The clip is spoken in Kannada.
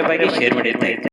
ನೇರವಾಗಿ ಶೇರ್ ಮಾಡಿರ್ತಾ ಇದ್ದೆ.